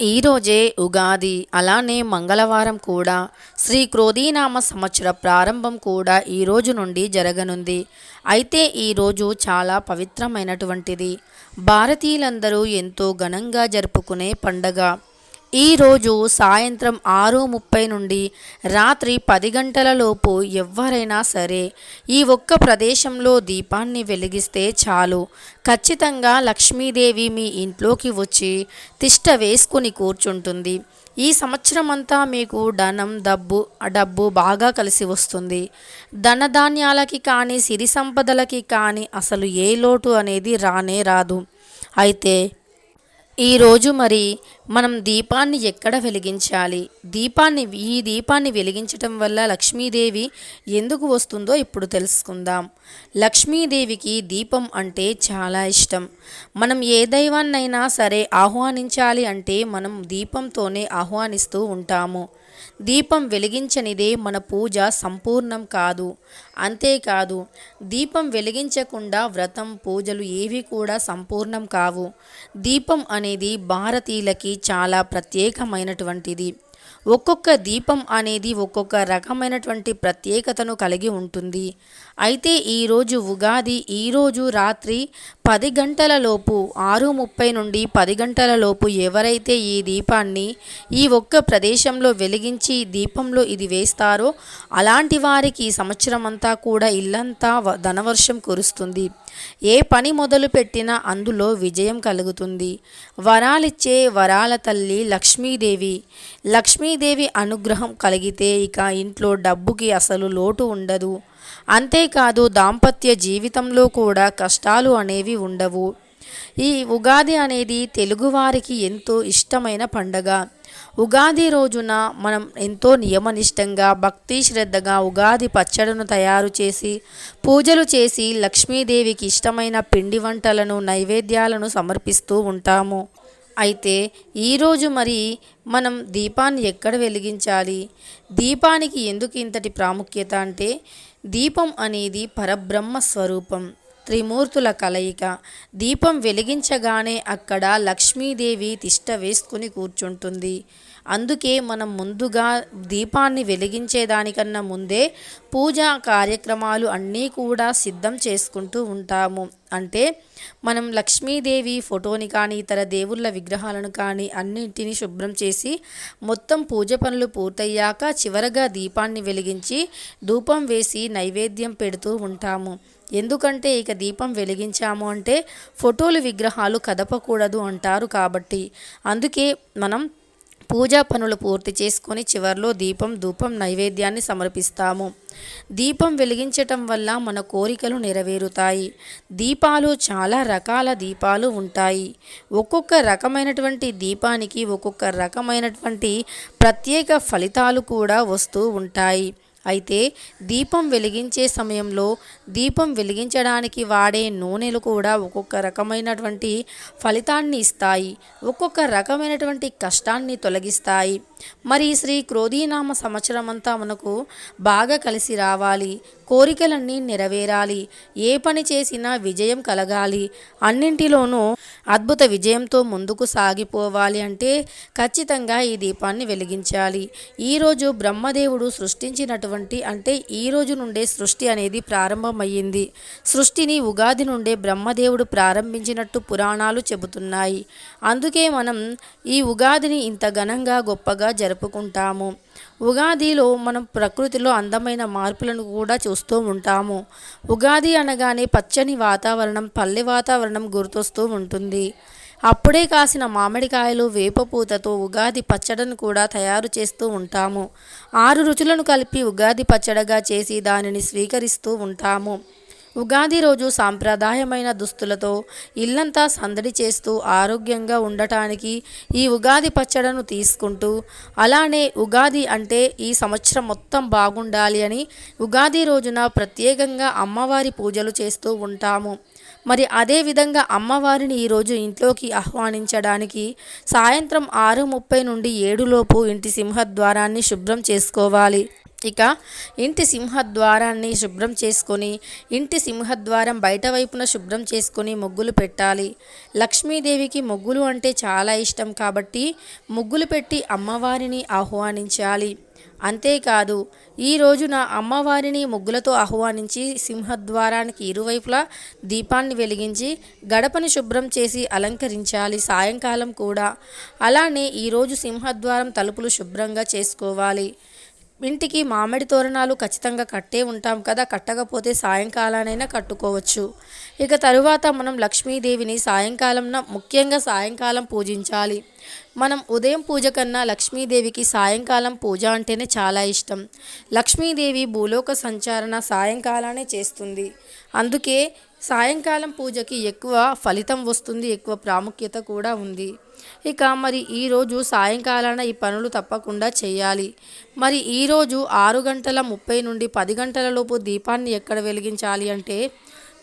ఈరోజే ఉగాది అలానే మంగళవారం కూడా శ్రీ క్రోధీనామ సంవత్సర ప్రారంభం కూడా ఈ రోజు నుండి జరగనుంది. అయితే ఈరోజు చాలా పవిత్రమైనటువంటిది. భారతీయులందరూ ఎంతో ఘనంగా జరుపుకునే పండగ. ఈరోజు సాయంత్రం ఆరు ముప్పై నుండి రాత్రి పది గంటల లోపు ఎవరైనా సరే ఈ ఒక్క ప్రదేశంలో దీపాన్ని వెలిగిస్తే చాలు. ఖచ్చితంగా లక్ష్మీదేవి మీ ఇంట్లోకి వచ్చి తిష్ట వేసుకుని కూర్చుంటుంది. ఈ సంవత్సరం అంతా మీకు ధనం డబ్బు డబ్బు బాగా కలిసి వస్తుంది. ధనధాన్యాలకి కానీ సిరి సంపదలకి కానీ అసలు ఏ లోటు అనేది రానే రాదు. అయితే ఈరోజు మరి మనం దీపాన్ని ఎక్కడ వెలిగించాలి? దీపాన్ని ఈ దీపాన్ని వెలిగించటం వల్ల లక్ష్మీదేవి ఎందుకు వస్తుందో ఇప్పుడు తెలుసుకుందాం. లక్ష్మీదేవికి దీపం అంటే చాలా ఇష్టం. మనం ఏ దైవాన్నైనా సరే ఆహ్వానించాలి అంటే మనం దీపంతోనే ఆహ్వానిస్తూ ఉంటాము. దీపం వెలిగించనిదే మన పూజ సంపూర్ణం కాదు. అంతేకాదు దీపం వెలిగించకుండా వ్రతం పూజలు ఏవి కూడా సంపూర్ణం కావు. దీపం అనేది భారతీయులకి చాలా ప్రత్యేకమైనటువంటిది. ఒక్కొక్క దీపం అనేది ఒక్కొక్క రకమైనటువంటి ప్రత్యేకతను కలిగి ఉంటుంది. అయితే ఈరోజు ఉగాది ఈరోజు రాత్రి పది గంటలలోపు ఆరు ముప్పై నుండి పది గంటలలోపు ఎవరైతే ఈ దీపాన్ని ఈ ఒక్క ప్రదేశంలో వెలిగించి దీపంలో ఇది వేస్తారో అలాంటి వారికి సంవత్సరం అంతా కూడా ఇల్లంతా ధనవర్షం కురుస్తుంది. ఏ పని మొదలు పెట్టినా అందులో విజయం కలుగుతుంది. వరాలిచ్చే వరాల తల్లి లక్ష్మీదేవి. లక్ష్మీదేవి అనుగ్రహం కలిగితే ఇక ఇంట్లో డబ్బుకి అసలు లోటు ఉండదు. అంతేకాదు దాంపత్య జీవితంలో కూడా కష్టాలు అనేవి ఉండవు. ఈ ఉగాది అనేది తెలుగువారికి ఎంతో ఇష్టమైన పండగ. ఉగాది రోజున మనం ఎంతో నియమనిష్టంగా భక్తి శ్రద్ధగా ఉగాది పచ్చడిను తయారు చేసి పూజలు చేసి లక్ష్మీదేవికి ఇష్టమైన పిండి వంటలను నైవేద్యాలను సమర్పిస్తూ ఉంటాము. అయితే ఈరోజు మరి మనం దీపాన్ని ఎక్కడ వెలిగించాలి? దీపానికి ఎందుకు ఇంతటి ప్రాముఖ్యత అంటే దీపం అనేది పరబ్రహ్మ స్వరూపం. త్రిమూర్తుల కలయిక. దీపం వెలిగించగానే అక్కడ లక్ష్మీదేవి తిష్ట వేసుకుని కూర్చుంటుంది. అందుకే మనం ముందుగా దీపాన్ని వెలిగించేదానికన్నా ముందే పూజా కార్యక్రమాలు అన్నీ కూడా సిద్ధం చేసుకుంటూ ఉంటాము. అంటే మనం లక్ష్మీదేవి ఫోటోని కానీ ఇతర దేవుళ్ళ విగ్రహాలను కానీ అన్నింటినీ శుభ్రం చేసి మొత్తం పూజ పనులు పూర్తయ్యాక చివరగా దీపాన్ని వెలిగించి ధూపం వేసి నైవేద్యం పెడుతూ ఉంటాము. ఎందుకంటే ఇక దీపం వెలిగించాము అంటే ఫోటోలు విగ్రహాలు కదపకూడదు అంటారు కాబట్టి. అందుకే మనం పూజా పనులు పూర్తి చేసుకొని చివరిలో దీపం ధూపం నైవేద్యాన్ని సమర్పిస్తాము. దీపం వెలిగించటం వల్ల మన కోరికలు నెరవేరుతాయి. దీపాలు చాలా రకాల దీపాలు ఉంటాయి. ఒక్కొక్క రకమైనటువంటి దీపానికి ఒక్కొక్క రకమైనటువంటి ప్రత్యేక ఫలితాలు కూడా వస్తూ ఉంటాయి. అయితే దీపం వెలిగించే సమయంలో దీపం వెలిగించడానికి వాడే నూనెలు కూడా ఒక్కొక్క రకమైనటువంటి ఫలితాన్ని ఇస్తాయి. ఒక్కొక్క రకమైనటువంటి కష్టాన్ని తొలగిస్తాయి. మరి శ్రీ క్రోధీనామ సంవత్సరం అంతా మనకు బాగా కలిసి రావాలి కోరికలన్నీ నెరవేరాలి ఏ పని చేసినా విజయం కలగాలి అన్నింటిలోనూ అద్భుత విజయంతో ముందుకు సాగిపోవాలి అంటే ఖచ్చితంగా ఈ దీపాన్ని వెలిగించాలి. ఈరోజు బ్రహ్మదేవుడు సృష్టించినటువంటి అంటే ఈ రోజు నుండే సృష్టి అనేది ప్రారంభమయ్యింది. సృష్టిని ఉగాది నుండే బ్రహ్మదేవుడు ప్రారంభించినట్టు పురాణాలు చెబుతున్నాయి. అందుకే మనం ఈ ఉగాదిని ఇంత ఘనంగా గొప్పగా జరుపుకుంటాము. ఉగాదిలో మనం ప్రకృతిలో అందమైన మార్పులను కూడా చూస్తూ ఉంటాము. ఉగాది అనగానే పచ్చని వాతావరణం పల్లె వాతావరణం గుర్తొస్తూ ఉంటుంది. అప్పుడే కాసిన మామిడికాయలు వేపపూతతో ఉగాది పచ్చడిని కూడా తయారు చేస్తూ ఉంటాము. ఆరు రుచులను కలిపి ఉగాది పచ్చడిగా చేసి దానిని స్వీకరిస్తూ ఉంటాము. ఉగాది రోజు సాంప్రదాయమైన దుస్తులతో ఇల్లంతా సందడి చేస్తూ ఆరోగ్యంగా ఉండటానికి ఈ ఉగాది పచ్చడను తీసుకుంటూ అలానే ఉగాది అంటే ఈ సంవత్సరం మొత్తం బాగుండాలి అని ఉగాది రోజున ప్రత్యేకంగా అమ్మవారి పూజలు చేస్తూ ఉంటాము. మరి అదేవిధంగా అమ్మవారిని ఈరోజు ఇంట్లోకి ఆహ్వానించడానికి సాయంత్రం ఆరు ముప్పై నుండి ఏడులోపు ఇంటి సింహద్వారాన్ని శుభ్రం చేసుకోవాలి. ఇక ఇంటి సింహద్వారాన్ని శుభ్రం చేసుకొని ఇంటి సింహద్వారం బయట వైపున శుభ్రం చేసుకొని ముగ్గులు పెట్టాలి. లక్ష్మీదేవికి ముగ్గులు అంటే చాలా ఇష్టం కాబట్టి ముగ్గులు పెట్టి అమ్మవారిని ఆహ్వానించాలి. అంతేకాదు ఈ రోజున అమ్మవారిని ముగ్గులతో ఆహ్వానించి సింహద్వారానికి ఇరువైపులా దీపాన్ని వెలిగించి గడపని శుభ్రం చేసి అలంకరించాలి సాయంకాలం కూడా. అలానే ఈరోజు సింహద్వారం తలుపులు శుభ్రంగా చేసుకోవాలి. ఇంటికి మామిడి తోరణాలు ఖచ్చితంగా కట్టే ఉంటాం కదా కట్టకపోతే సాయంకాలానైనా కట్టుకోవచ్చు. ఇక తరువాత మనం లక్ష్మీదేవిని సాయంకాలంన ముఖ్యంగా సాయంకాలం పూజించాలి. మనం ఉదయం పూజ కన్నా లక్ష్మీదేవికి సాయంకాలం పూజ అంటేనే చాలా ఇష్టం. లక్ష్మీదేవి భూలోక సంచారణ సాయంకాలానే చేస్తుంది. అందుకే సాయంకాలం పూజకి ఎక్కువ ఫలితం వస్తుంది ఎక్కువ ప్రాముఖ్యత కూడా ఉంది. ఇక మరి ఈరోజు సాయంకాలాన ఈ పనులు తప్పకుండా చేయాలి. మరి ఈరోజు ఆరు గంటల ముప్పై నుండి పది గంటల లోపు దీపాన్ని ఎక్కడ వెలిగించాలి అంటే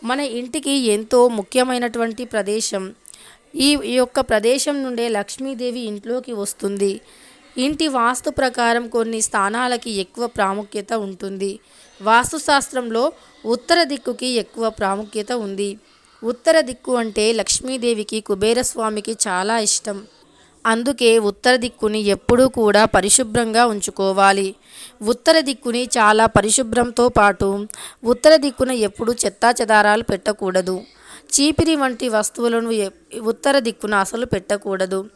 మన ఇంటికి ఎంతో ముఖ్యమైనటువంటి ప్రదేశం. ఈ ఈ యొక్క ప్రదేశం నుండే లక్ష్మీదేవి ఇంట్లోకి వస్తుంది. ఇంటి వాస్తు ప్రకారం కొన్ని స్థానాలకి ఎక్కువ ప్రాముఖ్యత ఉంటుంది. వాస్తుశాస్త్రంలో ఉత్తర దిక్కుకి ఎక్కువ ప్రాముఖ్యత ఉంది. ఉత్తర దిక్కు అంటే లక్ష్మీదేవికి కుబేరస్వామికి చాలా ఇష్టం. అందుకే ఉత్తర దిక్కుని ఎప్పుడూ కూడా పరిశుభ్రంగా ఉంచుకోవాలి. ఉత్తర దిక్కుని చాలా పరిశుభ్రంతో పాటు ఉత్తర దిక్కున ఎప్పుడూ చెత్తా చెదారాలు పెట్టకూడదు. చీపిరి వంటి వస్తువులను ఉత్తర దిక్కున అసలు పెట్టకూడదు.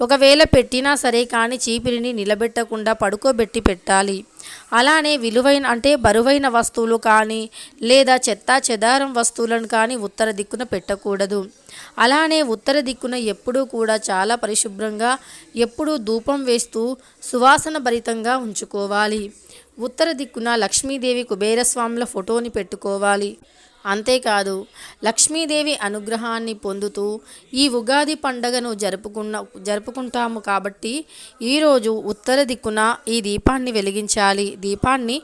ఒకవేళ పెట్టినా సరే కానీ చీపిరిని నిలబెట్టకుండా పడుకోబెట్టి పెట్టాలి. అలానే విలువైన అంటే బరువైన వస్తువులు కానీ లేదా చెత్తా చెదారం వస్తువులను కానీ ఉత్తర దిక్కున పెట్టకూడదు. అలానే ఉత్తర దిక్కున ఎప్పుడూ కూడా చాలా పరిశుభ్రంగా ఎప్పుడూ ధూపం వేస్తూ సువాసన భరితంగా ఉంచుకోవాలి. ఉత్తర దిక్కున లక్ష్మీదేవి కుబేరస్వాముల ఫోటోని పెట్టుకోవాలి. అంతేకాదు లక్ష్మీదేవి అనుగ్రహాన్ని పొందుతూ ఈ ఉగాది పండగను జరుపుకున్న జరుపుకుంటాము కాబట్టి ఈరోజు ఉత్తర దిక్కున ఈ దీపాన్ని వెలిగించాలి. దీపాన్ని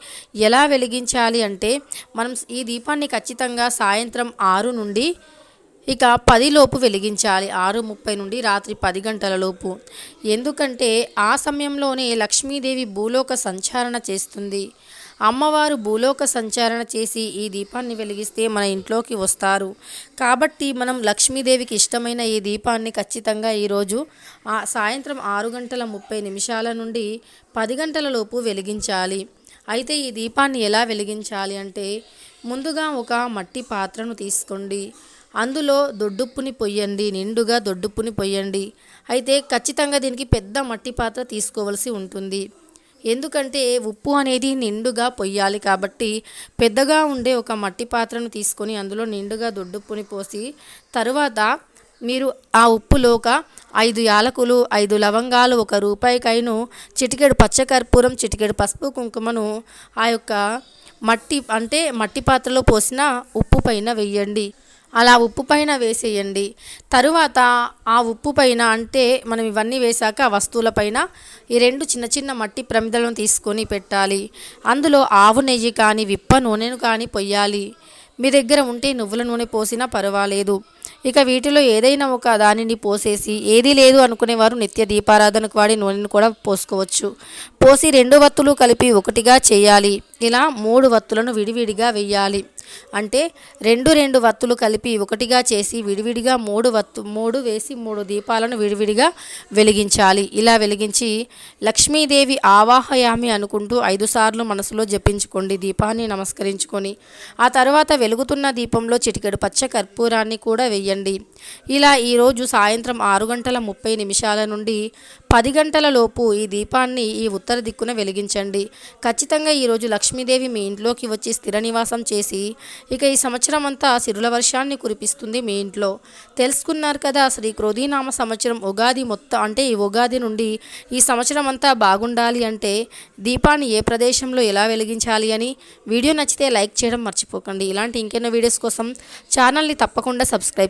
ఎలా వెలిగించాలి అంటే మనం ఈ దీపాన్ని ఖచ్చితంగా సాయంత్రం ఆరు నుండి ఇక పదిలోపు వెలిగించాలి. ఆరు ముప్పై నుండి రాత్రి పది గంటలలోపు ఎందుకంటే ఆ సమయంలోనే లక్ష్మీదేవి భూలోక సంచారణ చేస్తుంది. అమ్మవారు భూలోక సంచారణ చేసి ఈ దీపాన్ని వెలిగిస్తే మన ఇంట్లోకి వస్తారు. కాబట్టి మనం లక్ష్మీదేవికి ఇష్టమైన ఈ దీపాన్ని ఖచ్చితంగా ఈరోజు సాయంత్రం ఆరు గంటల ముప్పై నిమిషాల నుండి పది గంటల లోపు వెలిగించాలి. అయితే ఈ దీపాన్ని ఎలా వెలిగించాలి అంటే ముందుగా ఒక మట్టి పాత్రను తీసుకోండి. అందులో దొడ్డుప్పుని పొయ్యండి నిండుగా దొడ్డుప్పుని పొయ్యండి. అయితే ఖచ్చితంగా దీనికి పెద్ద మట్టి పాత్ర తీసుకోవలసి ఉంటుంది. ఎందుకంటే ఉప్పు అనేది నిండుగా పొయ్యాలి కాబట్టి పెద్దగా ఉండే ఒక మట్టి పాత్రను తీసుకొని అందులో నిండుగా దొడ్డుప్పుని పోసి తరువాత మీరు ఆ ఉప్పులో ఒక ఐదు యాలకులు ఐదు లవంగాలు ఒక రూపాయికైను చిటికెడు పచ్చకర్పూరం చిటికెడు పసుపు కుంకుమను ఆ యొక్క మట్టి అంటే మట్టి పాత్రలో పోసిన ఉప్పు పైన వెయ్యండి అలా ఉప్పు పైన వేసేయండి. తరువాత ఆ ఉప్పు పైన అంటే మనం ఇవన్నీ వేశాక ఆ వస్తువుల పైన ఈ రెండు చిన్న చిన్న మట్టి ప్రమిదలను తీసుకొని పెట్టాలి. అందులో ఆవు నెయ్యి కానీ విప్ప నూనెను కానీ పొయ్యాలి. మీ దగ్గర ఉంటే నువ్వుల నూనె పోసినా పర్వాలేదు. ఇక వీటిలో ఏదైనా ఒక దానిని పోసేసి ఏది లేదు అనుకునేవారు నిత్య దీపారాధనకు వాడి నూనెను కూడా పోసుకోవచ్చు. పోసి రెండు వత్తులు కలిపి ఒకటిగా చేయాలి. ఇలా మూడు వత్తులను విడివిడిగా వెయ్యాలి. అంటే రెండు రెండు వత్తులు కలిపి ఒకటిగా చేసి విడివిడిగా మూడు వత్తు మూడు వేసి మూడు దీపాలను విడివిడిగా వెలిగించాలి. ఇలా వెలిగించి లక్ష్మీదేవి ఆవాహయామి అనుకుంటూ ఐదు సార్లు మనసులో జపించుకోండి. దీపాన్ని నమస్కరించుకొని ఆ తర్వాత వెలుగుతున్న దీపంలో చిటికెడు పచ్చ కర్పూరాన్ని కూడా చేయండి. ఇలా ఈరోజు సాయంత్రం ఆరు గంటల ముప్పై నిమిషాల నుండి పది గంటల లోపు ఈ దీపాన్ని ఈ ఉత్తర దిక్కున వెలిగించండి. ఖచ్చితంగా ఈరోజు లక్ష్మీదేవి మీ ఇంట్లోకి వచ్చి స్థిర నివాసం చేసి ఇక ఈ సంవత్సరం అంతా సిరుల వర్షాన్ని కురిపిస్తుంది మీ ఇంట్లో. తెలుసుకున్నారు కదా శ్రీ క్రోధీనామ సంవత్సరం ఉగాది మొత్తం అంటే ఈ ఉగాది నుండి ఈ సంవత్సరం అంతా బాగుండాలి అంటే దీపాన్ని ఏ ప్రదేశంలో ఎలా వెలిగించాలి అని వీడియో నచ్చితే లైక్ చేయడం మర్చిపోకండి. ఇలాంటి ఇంకెన్నో వీడియోస్ కోసం ఛానల్ని తప్పకుండా సబ్స్క్రైబ్